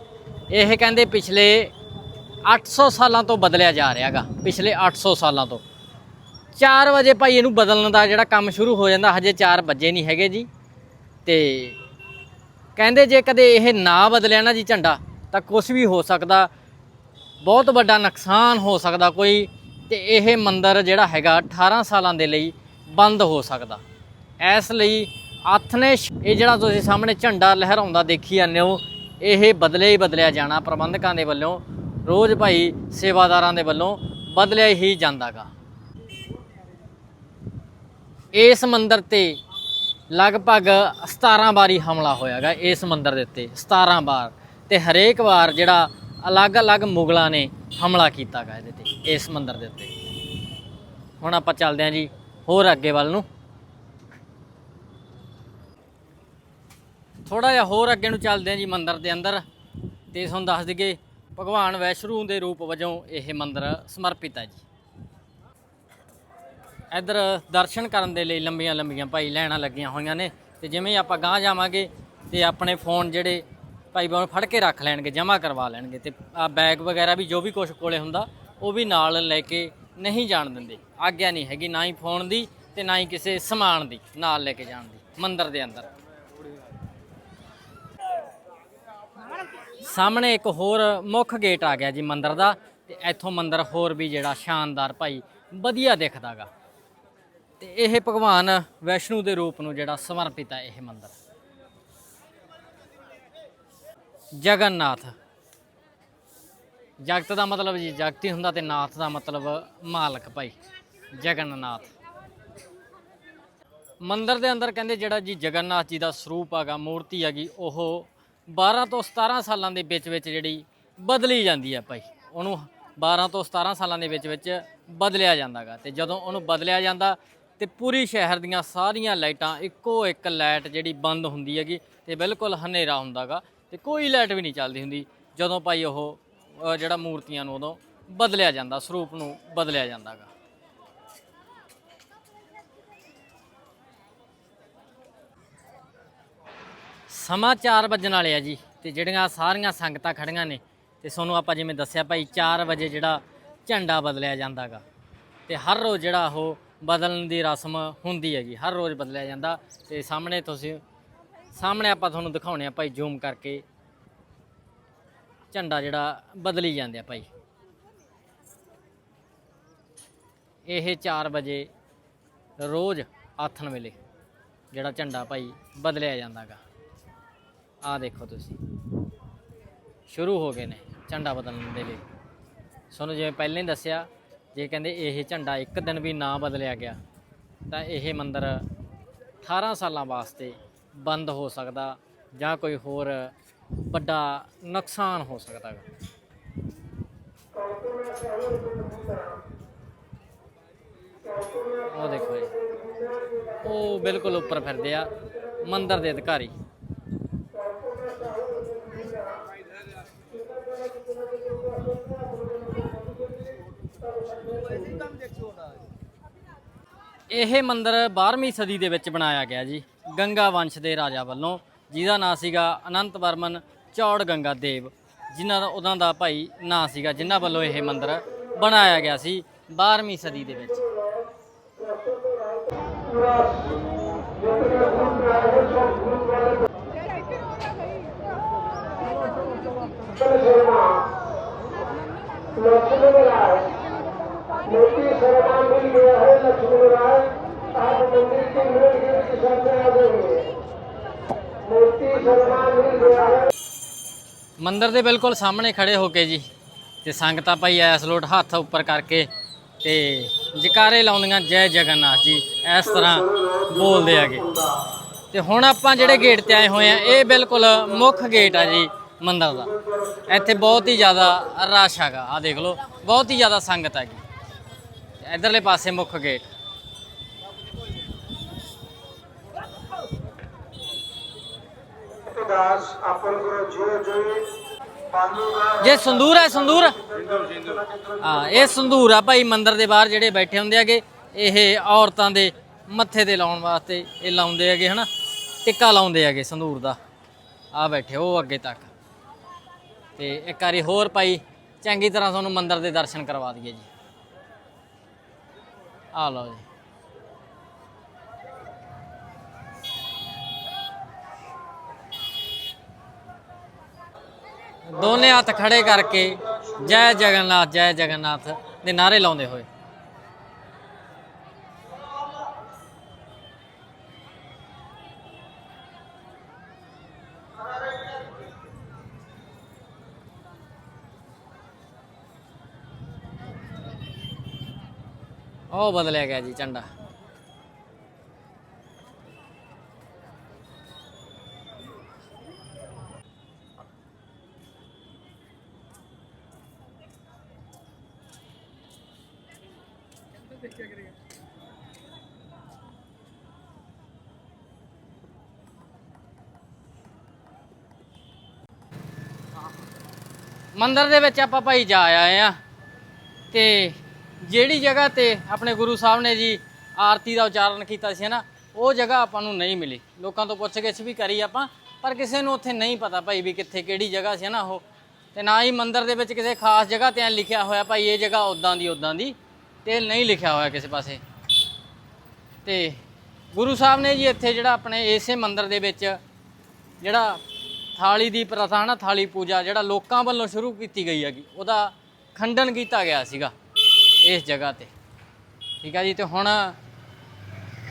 ਇਹ ਕਹਿੰਦੇ ਪਿਛਲੇ 800 ਸਾਲਾਂ ਤੋਂ ਬਦਲਿਆ ਜਾ ਰਿਹਾ ਹੈਗਾ ਪਿਛਲੇ 800 ਸਾਲਾਂ ਤੋਂ। 4 ਵਜੇ ਭਾਈ ਇਹਨੂੰ ਬਦਲਣ ਦਾ ਜਿਹੜਾ ਕੰਮ ਸ਼ੁਰੂ ਹੋ ਜਾਂਦਾ, ਹਜੇ 4 ਵਜੇ ਨਹੀਂ ਹੈਗੇ ਜੀ। ਤੇ ਕਹਿੰਦੇ ਜੇ ਕਦੇ ਇਹ ਨਾ ਬਦਲਿਆ ਨਾ ਜੀ ਝੰਡਾ, ਤਾਂ ਕੁਝ ਵੀ ਹੋ ਸਕਦਾ, ਬਹੁਤ ਵੱਡਾ ਨੁਕਸਾਨ ਹੋ ਸਕਦਾ ਕੋਈ, ਤੇ ਇਹ ਮੰਦਰ ਜਿਹੜਾ ਹੈਗਾ 18 ਸਾਲਾਂ ਦੇ ਲਈ ਬੰਦ ਹੋ ਸਕਦਾ। ਇਸ ਲਈ ਆਥਨੇ ਸ਼- ਇਹ ਜਿਹੜਾ ਤੁਸੀਂ ਸਾਹਮਣੇ ਝੰਡਾ ਲਹਿਰਾਉਂਦਾ ਦੇਖੀ ਜਾਂਦੇ ਹੋ, ਇਹ ਬਦਲੇ ਹੀ ਬਦਲਿਆ ਜਾਣਾ ਪ੍ਰਬੰਧਕਾਂ ਦੇ ਵੱਲੋਂ। ਰੋਜ਼ ਭਾਈ ਸੇਵਾਦਾਰਾਂ ਦੇ ਵੱਲੋਂ ਬਦਲਿਆ ਹੀ ਜਾਂਦਾਗਾ। ਇਸ ਮੰਦਰ ਤੇ ਲਗਭਗ 17 ਵਾਰੀ ਹਮਲਾ ਹੋਇਆਗਾ ਇਸ ਮੰਦਰ ਦੇ ਉੱਤੇ 17 ਵਾਰ। ਤੇ ਹਰੇਕ ਵਾਰ ਜਿਹੜਾ ਅਲੱਗ-ਅਲੱਗ ਮੁਗਲਾਂ ਨੇ ਹਮਲਾ ਕੀਤਾਗਾ ਇਹਦੇ ਤੇ, ਇਸ ਮੰਦਰ ਦੇ ਉੱਤੇ। ਹੁਣ ਆਪਾਂ ਚੱਲਦੇ ਹਾਂ ਜੀ, ਹੋਰ ਅੱਗੇ ਵੱਲ ਨੂੰ। ਥੋੜਾ ਜਿਹਾ ਹੋਰ ਅੱਗੇ ਨੂੰ ਚੱਲਦੇ ਹਾਂ ਜੀ ਮੰਦਰ ਦੇ ਅੰਦਰ। ਤੇ ਤੁਹਾਨੂੰ ਦੱਸ ਦਈਏ ਭਗਵਾਨ ਵੈਸ਼ਰੂ ਦੇ ਰੂਪ ਵਜੋਂ ਇਹ ਮੰਦਿਰ ਸਮਰਪਿਤ ਹੈ ਜੀ। ਇੱਧਰ ਦਰਸ਼ਨ ਕਰਨ ਦੇ ਲਈ ਲੰਬੀਆਂ ਲੰਬੀਆਂ ਭਾਈ ਲਾਈਨਾਂ ਲੱਗੀਆਂ ਹੋਈਆਂ ਨੇ ਤੇ ਜਿਵੇਂ ਆਪਾਂ ਗਾਂਹ ਜਾਵਾਂਗੇ ਤੇ ਆਪਣੇ ਫੋਨ ਜਿਹੜੇ ਭਾਈ ਬਣ ਫੜ ਕੇ ਰੱਖ ਲੈਣਗੇ, ਜਮ੍ਹਾਂ ਕਰਵਾ ਲੈਣਗੇ ਤੇ ਆ ਬੈਗ ਵਗੈਰਾ ਵੀ ਜੋ ਵੀ ਕੁਝ ਕੋਲੇ ਹੁੰਦਾ, ਉਹ ਵੀ ਨਾਲ ਲੈ ਕੇ ਨਹੀਂ ਜਾਣ ਦਿੰਦੇ। ਆਗਿਆ ਨਹੀਂ ਹੈਗੀ ਨਾ ਹੀ ਫੋਨ ਦੀ ਤੇ ਨਾ ਹੀ ਕਿਸੇ ਸਮਾਨ ਦੀ ਨਾਲ ਲੈ ਕੇ ਜਾਣ ਦੀ, ਮੰਦਿਰ ਦੇ ਅੰਦਰ। ਸਾਹਮਣੇ ਇੱਕ ਹੋਰ ਮੁੱਖ ਗੇਟ ਆ ਗਿਆ ਜੀ ਮੰਦਿਰ ਦਾ ਤੇ ਇੱਥੋਂ ਮੰਦਿਰ ਹੋਰ ਵੀ ਜਿਹੜਾ ਸ਼ਾਨਦਾਰ ਭਾਈ ਵਧੀਆ ਦਿਖਦਾਗਾ। ਤੇ ਇਹ ਭਗਵਾਨ ਵੈਸ਼ਨੂ ਦੇ ਰੂਪ ਨੂੰ ਜਿਹੜਾ ਸਮਰਪਿਤ ਹੈ ਇਹ ਮੰਦਿਰ। ਜਗਨਨਾਥ। ਜਗਤ ਦਾ ਮਤਲਬ ਜੀ, ਜਗਤੀ ਹੁੰਦਾ ਤੇ ਨਾਥ ਦਾ ਮਤਲਬ ਮਾਲਕ ਭਾਈ, ਜਗਨਨਾਥ। ਮੰਦਿਰ ਦੇ ਅੰਦਰ ਕਹਿੰਦੇ ਜਿਹੜਾ ਜੀ ਜਗਨਨਾਥ ਜੀ ਦਾ ਸਰੂਪ ਹੈਗਾ ਮੂਰਤੀ ਹੈਗੀ, ਉਹ 12 ਤੋਂ 17 ਸਾਲਾਂ ਦੇ ਵਿੱਚ ਵਿੱਚ ਜਿਹੜੀ ਬਦਲੀ ਜਾਂਦੀ ਹੈ ਭਾਈ। ਉਹਨੂੰ 12 ਤੋਂ 17 ਸਾਲਾਂ ਦੇ ਵਿੱਚ ਵਿੱਚ ਬਦਲਿਆ ਜਾਂਦਾਗਾ। ਤੇ ਜਦੋਂ ਉਹਨੂੰ ਬਦਲਿਆ ਜਾਂਦਾ ਤੇ ਪੂਰੀ ਸ਼ਹਿਰ ਦੀਆਂ ਸਾਰੀਆਂ ਲਾਈਟਾਂ ਇੱਕੋ ਇੱਕ ਲਾਈਟ ਜਿਹੜੀ ਬੰਦ ਹੁੰਦੀ ਹੈਗੀ ਤੇ ਬਿਲਕੁਲ ਹਨੇਰਾ ਹੁੰਦਾਗਾ ਤੇ ਕੋਈ ਲਾਈਟ ਵੀ ਨਹੀਂ ਚੱਲਦੀ ਹੁੰਦੀ। ਜਦੋਂ ਭਾਈ ਉਹ ਜਿਹੜਾ ਮੂਰਤੀਆਂ ਨੂੰ ਉਦੋਂ ਬਦਲਿਆ ਜਾਂਦਾ, ਸਰੂਪ ਨੂੰ ਬਦਲਿਆ ਜਾਂਦਾਗਾ। ਸਮਾਂ 4 ਵੱਜਣ ਵਾਲੇ ਆ ਜੀ ਤੇ ਜਿਹੜੀਆਂ ਸਾਰੀਆਂ ਸੰਗਤਾਂ ਖੜੀਆਂ ਨੇ ਤੇ ਤੁਹਾਨੂੰ ਆਪਾਂ ਜਿਵੇਂ ਦੱਸਿਆ ਭਾਈ 4 ਵਜੇ ਜਿਹੜਾ ਝੰਡਾ ਬਦਲਿਆ ਜਾਂਦਾਗਾ ਤੇ ਹਰ ਰੋਜ਼ ਜਿਹੜਾ ਉਹ ਬਦਲਣ ਦੀ ਰਸਮ ਹੁੰਦੀ ਹੈਗੀ, ਹਰ ਰੋਜ਼ ਬਦਲਿਆ ਜਾਂਦਾ ਤੇ ਸਾਹਮਣੇ ਤੁਸੀਂ, ਸਾਹਮਣੇ ਆਪਾਂ ਤੁਹਾਨੂੰ ਦਿਖਾਉਣੇ ਆ ਭਾਈ ਜ਼ੂਮ ਕਰਕੇ ਝੰਡਾ ਜਿਹੜਾ ਬਦਲੀ ਜਾਂਦੇ ਆ ਭਾਈ। ਇਹ 4 ਵਜੇ ਰੋਜ਼ ਆਥਣ ਵੇਲੇ ਜਿਹੜਾ ਝੰਡਾ ਭਾਈ ਬਦਲਿਆ ਜਾਂਦਾਗਾ। ਆ ਦੇਖੋ ਤੁਸੀਂ। ਸ਼ੁਰੂ ਹੋ ਗਏ ਨੇ ਝੰਡਾ ਬਦਲਣ ਦੇ ਲਈ। ਤੁਹਾਨੂੰ ਜਿਵੇਂ ਪਹਿਲਾਂ ਹੀ ਦੱਸਿਆ, ਜੇ ਕਹਿੰਦੇ ਇਹ ਝੰਡਾ ਇੱਕ ਦਿਨ ਵੀ ਨਾ ਬਦਲਿਆ ਗਿਆ, ਤਾਂ ਇਹ ਮੰਦਰ 18 ਸਾਲਾਂ ਵਾਸਤੇ ਬੰਦ ਹੋ ਸਕਦਾ ਜਾਂ ਕੋਈ ਹੋਰ ਵੱਡਾ ਨੁਕਸਾਨ ਹੋ ਸਕਦਾ ਹੈ ਉਹ ਦੇਖੋ ਜੀ, ਉਹ ਬਿਲਕੁਲ ਉੱਪਰ ਫਿਰਦੇ ਆ ਮੰਦਰ ਦੇ ਅਧਿਕਾਰੀ। ਇਹ ਮੰਦਿਰ 12ਵੀਂ ਸਦੀ ਦੇ ਵਿੱਚ ਬਣਾਇਆ ਗਿਆ ਜੀ, ਗੰਗਾ ਵੰਸ਼ ਦੇ ਰਾਜਾ ਵੱਲੋਂ, ਜਿਹਦਾ ਨਾਂ ਸੀਗਾ ਅਨੰਤ ਵਰਮਨ ਚੌੜ ਗੰਗਾ ਦੇਵ, ਜਿਨ੍ਹਾਂ ਦਾ ਉਹਨਾਂ ਦਾ ਭਾਈ ਨਾਂ ਸੀਗਾ, ਜਿਨ੍ਹਾਂ ਵੱਲੋਂ ਇਹ ਮੰਦਿਰ ਬਣਾਇਆ ਗਿਆ ਸੀ 12ਵੀਂ ਸਦੀ ਦੇ ਵਿੱਚ। ਮੰਦਿਰ ਦੇ ਬਿਲਕੁਲ ਸਾਹਮਣੇ ਖੜੇ ਹੋ ਕੇ ਜੀ ਤੇ ਸੰਗਤਾਂ ਭਾਈ ਐਸ ਲੋਟ ਹੱਥ ਉੱਪਰ ਕਰਕੇ ਤੇ ਜਕਾਰੇ ਲਾਉਂਦੀਆਂ, ਜੈ ਜਗਨਨਾਥ ਜੀ, ਇਸ ਤਰ੍ਹਾਂ ਬੋਲਦੇ ਆਗੇ ਤੇ ਹੁਣ ਆਪਾਂ ਜਿਹੜੇ ਗੇਟ ਤੇ ਆਏ ਹੋਏ ਆ, ਇਹ ਬਿਲਕੁਲ ਮੁੱਖ ਗੇਟ ਆ ਜੀ ਮੰਦਿਰ ਦਾ। ਇੱਥੇ ਬਹੁਤ ਹੀ ਜ਼ਿਆਦਾ ਰਸ਼ ਹੈਗਾ ਆ ਦੇਖ ਲਓ, ਬਹੁਤ ਹੀ ਜ਼ਿਆਦਾ ਸੰਗਤ ਹੈਗੀ। ਤੇ ਇਧਰਲੇ ਪਾਸੇ ਮੁੱਖ ਗੇਟ ਜੇ ਸੰਦੂਰ ਹੈ ਸੰਦੂਰ। ਹਾਂ ਇਹ ਸੰਦੂਰ ਆ ਭਾਈ ਮੰਦਿਰ ਦੇ ਬਾਹਰ ਜਿਹੜੇ ਬੈਠੇ ਹੁੰਦੇ ਹੈਗੇ ਇਹ ਔਰਤਾਂ ਦੇ ਮੱਥੇ ਤੇ ਲਾਉਣ ਵਾਸਤੇ ਇਹ ਲਾਉਂਦੇ ਹੈਗੇ ਹਨਾ? ਟਿੱਕਾ ਲਾਉਂਦੇ ਹੈਗੇ ਸੰਦੂਰ ਦਾ। ਆ ਬੈਠੇ ਉਹ ਅੱਗੇ ਤੱਕ। ਤੇ ਇੱਕ ਵਾਰੀ ਹੋਰ ਭਾਈ ਚੰਗੀ ਤਰ੍ਹਾਂ ਤੁਹਾਨੂੰ ਮੰਦਿਰ ਦੇ ਦਰਸ਼ਨ ਕਰਵਾ ਦਈਏ ਜੀ। ਆ ਲਓ ਜੀ। ਦੋਨੇ ਹੱਥ ਖੜੇ ਕਰਕੇ ਜੈ ਜਗਨਨਾਥ ਜੈ ਜਗਨਨਾਥ ਦੇ ਨਾਰੇ ਲਾਉਂਦੇ ਹੋਏ। ਉਹ ਬਦਲਿਆ ਗਿਆ ਜੀ ਝੰਡਾ। ਮੰਦਰ ਦੇ ਵਿੱਚ ਆਪਾਂ ਭਾਈ ਜਾ ਆਏ ਆ। ਤੇ ਜਿਹੜੀ ਜਗ੍ਹਾ ਤੇ ਆਪਣੇ ਗੁਰੂ ਸਾਹਿਬ ਨੇ ਜੀ ਆਰਤੀ ਦਾ ਉਚਾਰਨ ਕੀਤਾ ਸੀ ਨਾ, ਉਹ ਜਗ੍ਹਾ ਆਪਾਂ ਨੂੰ ਨਹੀਂ ਮਿਲੀ। ਲੋਕਾਂ ਤੋਂ ਪੁੱਛ ਗਿੱਛ ਵੀ ਕਰੀ ਆਪਾਂ, ਪਰ ਕਿਸੇ ਨੂੰ ਉੱਥੇ ਨਹੀਂ ਪਤਾ ਭਾਈ ਵੀ ਕਿੱਥੇ ਕਿਹੜੀ ਜਗ੍ਹਾ ਸੀ ਨਾ ਉਹ। ਤੇ ਨਾ ਹੀ ਮੰਦਰ ਦੇ ਵਿੱਚ ਕਿਸੇ ਖਾਸ ਜਗ੍ਹਾ ਤੇ ਲਿਖਿਆ ਹੋਇਆ ਭਾਈ ਇਹ ਜਗ੍ਹਾ ਉਦਾਂ ਦੀ ਉਦਾਂ ਦੀ, ਤੇ ਨਹੀਂ ਲਿਖਿਆ ਹੋਇਆ ਕਿਸੇ ਪਾਸੇ। ਤੇ ਗੁਰੂ ਸਾਹਿਬ ਨੇ ਜੀ ਇੱਥੇ ਜਿਹੜਾ ਆਪਣੇ ਇਸੇ ਮੰਦਰ ਦੇ ਵਿੱਚ ਜਿਹੜਾ ਥਾਲੀ ਦੀ ਪ੍ਰਥਾ ਨਾ ਥਾਲੀ ਪੂਜਾ ਜਿਹੜਾ ਲੋਕਾਂ ਵੱਲੋਂ ਸ਼ੁਰੂ ਕੀਤੀ ਗਈ ਹੈਗੀ, ਉਹਦਾ ਖੰਡਨ ਕੀਤਾ ਗਿਆ ਸੀਗਾ ਇਸ ਜਗ੍ਹਾ ਤੇ। ਠੀਕ ਹੈ ਜੀ, ਤੇ ਹੁਣ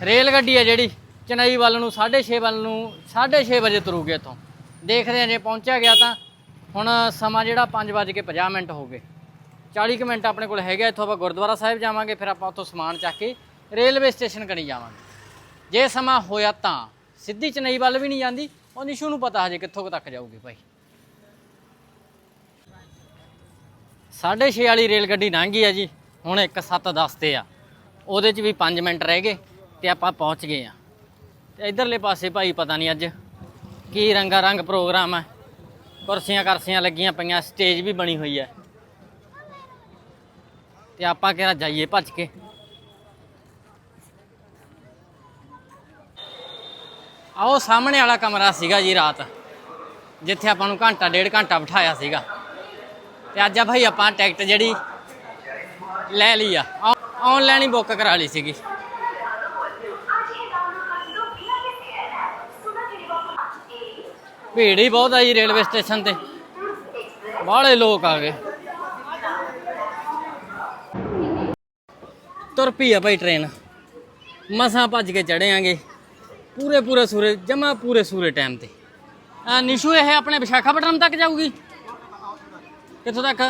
ਰੇਲ ਗੱਡੀ ਹੈ ਜਿਹੜੀ, ਚੇਨਈ ਵੱਲ ਨੂੰ 6:30 ਵੱਲ ਨੂੰ 6:30 ਵਜੇ ਤੁਰੂਗੀ ਇੱਥੋਂ। ਦੇਖਦੇ ਹਾਂ ਜੇ ਪਹੁੰਚਿਆ ਗਿਆ ਤਾਂ। ਹੁਣ ਸਮਾਂ ਜਿਹੜਾ 5:50 ਮਿੰਟ ਹੋ ਗਏ। 40 ਕੁ ਮਿੰਟ ਆਪਣੇ ਕੋਲ ਹੈਗਾ ਇੱਥੋਂ ਆਪਾਂ ਗੁਰਦੁਆਰਾ ਸਾਹਿਬ ਜਾਵਾਂਗੇ, ਫਿਰ ਆਪਾਂ ਉੱਥੋਂ ਸਮਾਨ ਚੱਕ ਕੇ ਰੇਲਵੇ ਸਟੇਸ਼ਨ ਕਣੀ ਜਾਵਾਂਗੇ। ਜੇ ਸਮਾਂ ਹੋਇਆ ਤਾਂ, ਸਿੱਧੀ ਚਨਈ ਵੱਲ ਵੀ ਨਹੀਂ ਜਾਂਦੀ ਉਹ ਨਿਸ਼ੂ ਨੂੰ ਪਤਾ ਹਜੇ ਕਿੱਥੋਂ ਕੁ ਤੱਕ ਜਾਊਗੀ ਭਾਈ। 6:30 ਵਾਲੀ ਰੇਲ ਗੱਡੀ ਲੰਘ ਗਈ ਆ ਜੀ, ਹੁਣ 1:07 ਤੇ ਆ। ਉਹਦੇ 'ਚ ਵੀ 5 ਮਿੰਟ ਰਹਿ ਗਏ ਤੇ ਆਪਾਂ ਪਹੁੰਚ ਗਏ ਆ। ਤੇ ਇਧਰਲੇ ਪਾਸੇ ਭਾਈ ਪਤਾ ਨਹੀਂ ਅੱਜ ਕੀ ਰੰਗਾ ਰੰਗ ਪ੍ਰੋਗਰਾਮ ਹੈ ਕੁਰਸੀਆਂ ਕਰਸੀਆਂ ਲੱਗੀਆਂ ਪਈਆਂ, ਸਟੇਜ ਵੀ ਬਣੀ ਹੋਈ ਹੈ ਤੇ ਆਪਾਂ ਕਿਹੜਾ ਜਾਈਏ ਭੱਜ ਕੇ? ਆਓ ਸਾਹਮਣੇ ਵਾਲਾ ਕਮਰਾ ਸੀਗਾ ਜੀ ਰਾਤ, ਜਿੱਥੇ ਆਪਾਂ ਨੂੰ ਘੰਟਾ, ਡੇਢ ਘੰਟਾ ਬਿਠਾਇਆ ਸੀਗਾ। ਤੇ ਅੱਜ ਆ ਭਾਈ ਆਪਾਂ ਟਿਕਟ ਜਿਹੜੀ ਲੈ ਲਈ ਆ। ਆਨਲਾਈਨ ਹੀ ਬੁੱਕ ਕਰਾ ਲਈ ਸੀਗੀ। ਭੀੜ ਹੀ ਬਹੁਤ ਆ ਜੀ ਰੇਲਵੇ ਸਟੇਸ਼ਨ ਤੇ। ਬਾਹਲੇ ਲੋਕ ਆ ਗਏ। ਤੁਰ ਪਈ ਆ ਭਾਈ ਟ੍ਰੇਨ ਮਸਾਂ ਭੱਜ ਕੇ ਚੜੇ ਆਂਗੇ। ਪੂਰੇ ਪੂਰੇ ਸੂਰੇ, ਜਮਾ ਪੂਰੇ ਸੂਰੇ ਟਾਈਮ ਤੇ। ਆ ਨਿਸ਼ੂ ਇਹ ਆਪਣੇ ਵਿਸ਼ਾਖਾਪਟਨਮ ਤੱਕ ਜਾਊਗੀ? ਕਿੱਥੋਂ ਤੱਕ?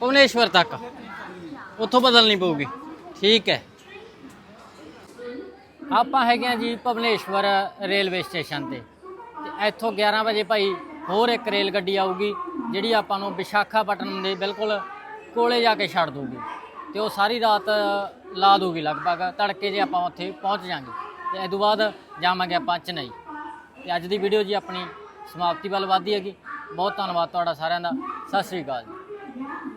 ਭੁਵਨੇਸ਼ਵਰ ਤੱਕ। ਉੱਥੋਂ ਬਦਲਣੀ ਪਊਗੀ। ਠੀਕ ਹੈ। ਆਪਾਂ ਹੈਗੇ ਆ ਜੀ ਭਵਨੇਸ਼ਵਰ ਰੇਲਵੇ ਸਟੇਸ਼ਨ ਤੇ। ਤੇ ਇੱਥੋਂ 11 ਵਜੇ ਭਾਈ ਹੋਰ ਇੱਕ ਰੇਲ ਗੱਡੀ ਆਊਗੀ, ਜਿਹੜੀ ਆਪਾਂ ਨੂੰ ਵਿਸ਼ਾਖਾਪਟਨਮ ਦੇ ਬਿਲਕੁਲ ਕੋਲੇ ਜਾ ਕੇ ਛੱਡ ਦੂਗੀ ਤੇ ਉਹ ਸਾਰੀ ਰਾਤ ਲਾ ਦੂਗੀ ਲਗਭਗ, ਤੜਕੇ ਜੇ ਆਪਾਂ ਉੱਥੇ ਪਹੁੰਚ ਜਾਾਂਗੇ। ਤੇ ਇਹ ਤੋਂ ਬਾਅਦ ਜਾਵਾਂਗੇ ਆਪਾਂ ਚੇਨਈ। ਤੇ ਅੱਜ ਦੀ ਵੀਡੀਓ ਜੀ ਆਪਣੀ ਸਮਾਪਤੀ ਵੱਲ ਵਧਦੀ ਹੈਗੀ। ਬਹੁਤ ਧੰਨਵਾਦ ਤੁਹਾਡਾ ਸਾਰਿਆਂ ਦਾ। ਸਤਿ ਸ੍ਰੀ ਅਕਾਲ ਜੀ।